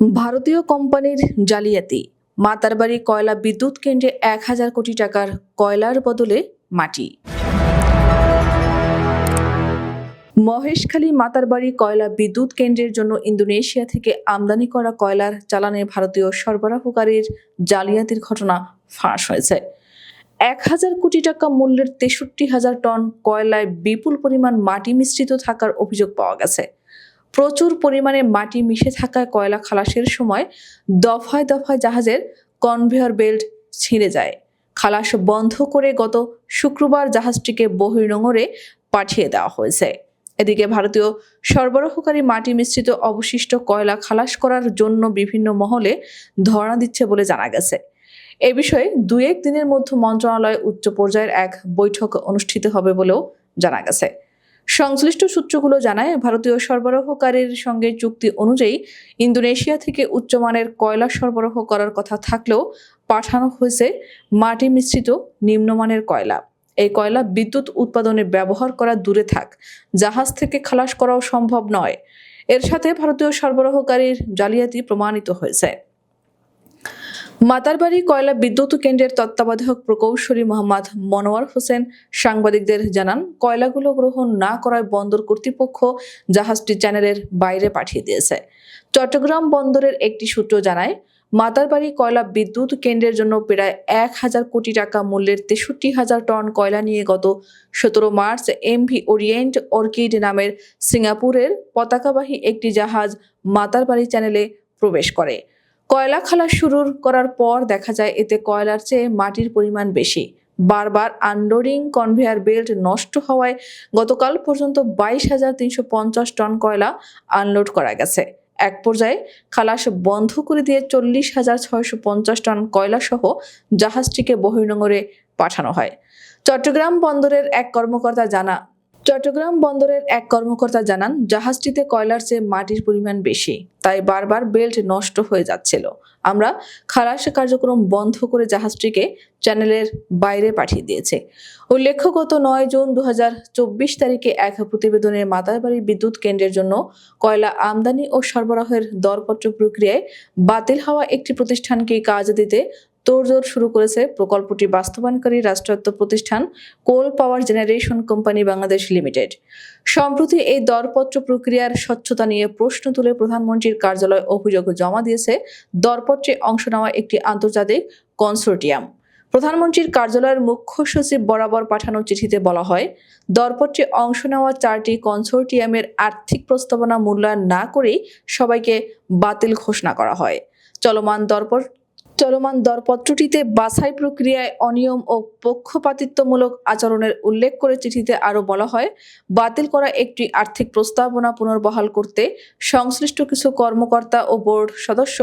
ভারতীয় কোম্পানির জালিয়াতি। মাতারবাড়ি কয়লা বিদ্যুৎ কেন্দ্রে এক হাজার কোটি টাকার কয়লার বদলে মাটি। মহেশখালী মাতারবাড়ি কয়লা বিদ্যুৎ কেন্দ্রের জন্য ইন্দোনেশিয়া থেকে আমদানি করা কয়লার চালানে ভারতীয় সরবরাহকারীর জালিয়াতির ঘটনা ফাঁস হয়েছে। এক হাজার কোটি টাকা মূল্যের তেষট্টি হাজার টন কয়লায় বিপুল পরিমাণ মাটি মিশ্রিত থাকার অভিযোগ পাওয়া গেছে। প্রচুর পরিমাণে মাটি মিশে থাকায় কয়লা খালাসের সময় দফায় দফায় জাহাজের কনভেয়র বেল্ট ছিঁড়ে যায়। খালাস বন্ধ করে গত শুক্রবার জাহাজটিকে বহির্নোঙরে পাঠিয়ে দেওয়া হয়েছে। এদিকে ভারতীয় সরবরাহকারী মাটি মিশ্রিত অবশিষ্ট কয়লা খালাস করার জন্য বিভিন্ন মহলে ধর্ণা দিচ্ছে বলে জানা গেছে। এ বিষয়ে দুই এক দিনের মধ্যে মন্ত্রণালয়ে উচ্চ পর্যায়ের এক বৈঠক অনুষ্ঠিত হবে বলেও জানা গেছে। সংশ্লিষ্ট সূত্রগুলো জানায়, ভারতীয় সরবরাহকারীর সঙ্গে চুক্তি অনুযায়ী ইন্দোনেশিয়া থেকে উচ্চমানের কয়লা সরবরাহ করার কথা থাকলেও পাঠানো হয়েছে মাটি মিশ্রিত নিম্নমানের কয়লা। এই কয়লা বিদ্যুৎ উৎপাদনে ব্যবহার করা দূরে থাক, জাহাজ থেকে খালাস করাও সম্ভব নয়। এর সাথে ভারতীয় সরবরাহকারীর জালিয়াতি প্রমাণিত হয়েছে। মাতারবাড়ি কয়লা বিদ্যুৎ কেন্দ্রের তত্ত্বাবধায়ক প্রকৌশলী মোহাম্মদ মনোয়ার হোসেন সাংবাদিকদের জানান, কয়লাগুলো গ্রহণ না করায় বন্দর কর্তৃপক্ষ জাহাজটি চ্যানেলের বাইরে পাঠিয়ে দিয়েছে। চট্টগ্রাম বন্দরের একটি সূত্র জানায়, মাতারবাড়ি কয়লা বিদ্যুৎ কেন্দ্রের জন্য প্রায় এক হাজার কোটি টাকা মূল্যের তেষট্টি হাজার টন কয়লা নিয়ে গত সতেরো মার্চ এমভি ওরিয়েন্ট অর্কিড নামের সিঙ্গাপুরের পতাকাবাহী একটি জাহাজ মাতারবাড়ি চ্যানেলে প্রবেশ করে। কয়লা খালাস শুরু করার পর দেখা যায় এতে কয়লার চেয়ে মাটির পরিমাণ বেশি। বারবার আনলোডিং কনভেয়ার বেল্ট নষ্ট হওয়ায় গতকাল পর্যন্ত বাইশ হাজার তিনশো পঞ্চাশ টন কয়লা আনলোড করা গেছে। এক পর্যায়ে খালাস বন্ধ করে দিয়ে চল্লিশ হাজার ছয়শো পঞ্চাশ টন কয়লা সহ জাহাজটিকে বহির্নোঙরে পাঠানো হয়। চট্টগ্রাম বন্দরের এক কর্মকর্তা জানা চট্টগ্রাম বন্দরের এক কর্মকর্তা জানান, জাহাজটিতে কয়লার চেয়ে মাটির পরিমাণ বেশি, তাই বারবার বেল্ট নষ্ট হয়ে যাচ্ছিল। আমরা খালাস কার্যক্রম বন্ধ করে জাহাজটিকে চ্যানেলের বাইরে পাঠিয়ে দিয়েছে। উল্লেখ্য, গত নয় জুন দু হাজার চব্বিশ তারিখে এক প্রতিবেদনে মাতারবাড়ি বিদ্যুৎ কেন্দ্রের জন্য কয়লা আমদানি ও সরবরাহের দরপত্র প্রক্রিয়ায় বাতিল হওয়া একটি প্রতিষ্ঠানকে কাজ দিতে তোড়জোড় শুরু করেছে প্রকল্পটি বাস্তবায়নকারী রাষ্ট্রায়ত্ত প্রতিষ্ঠান coal power generation company Bangladesh limited. সম্প্রতি এই দরপত্র প্রক্রিয়ার স্বচ্ছতা নিয়ে প্রশ্ন তুলে প্রধানমন্ত্রীর কার্যালয় অভিযোগ জমা দিয়েছে দরপত্রে অংশ নেওয়া একটি আন্তর্জাতিক কনসোর্টিয়াম। প্রধানমন্ত্রীর কার্যালয়ের মুখ্য সচিব বরাবর পাঠানো চিঠিতে বলা হয়, দরপত্রে অংশ নেওয়া চারটি কনসোর্টিয়ামের আর্থিক প্রস্তাবনা মূল্যায়ন না করেই সবাইকে বাতিল ঘোষণা করা হয়। চলমান দরপট চলমান দরপত্রটিতে বাছাই প্রক্রিয়ায় অনিয়ম ও পক্ষপাতিত্বমূলক আচরণের উল্লেখ করে চিঠিতে আরও বলা হয়, বাতিল করা একটি আর্থিক প্রস্তাবনা পুনর্বহাল করতে সংশ্লিষ্ট কিছু কর্মকর্তা ও বোর্ড সদস্য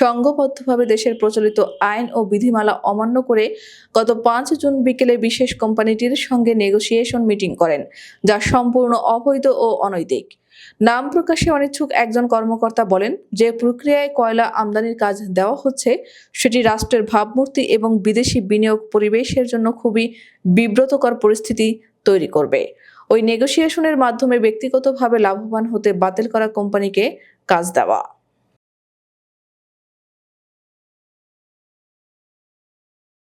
সংঘবদ্ধভাবে দেশের প্রচলিত আইন ও বিধিমালা অমান্য করে গত পাঁচ জুন বিকেলে বিশেষ কোম্পানিটির সঙ্গে নেগোসিয়েশন মিটিং করেন, যা সম্পূর্ণ অবৈধ ও অনৈতিক। নাম প্রকাশে অনিচ্ছুক একজন কর্মকর্তা বলেন, যে প্রক্রিয়ায় কয়লা আমদানির কাজ দেওয়া হচ্ছে, সেটি রাষ্ট্রের ভাবমূর্তি এবং বিদেশি বিনিয়োগ পরিবেশের জন্য খুবই বিব্রতকর পরিস্থিতি তৈরি করবে। ওই নেগোসিয়েশনের মাধ্যমে ব্যক্তিগতভাবে লাভবান হতে বাতিল করা কোম্পানিকে কাজ দেওয়া।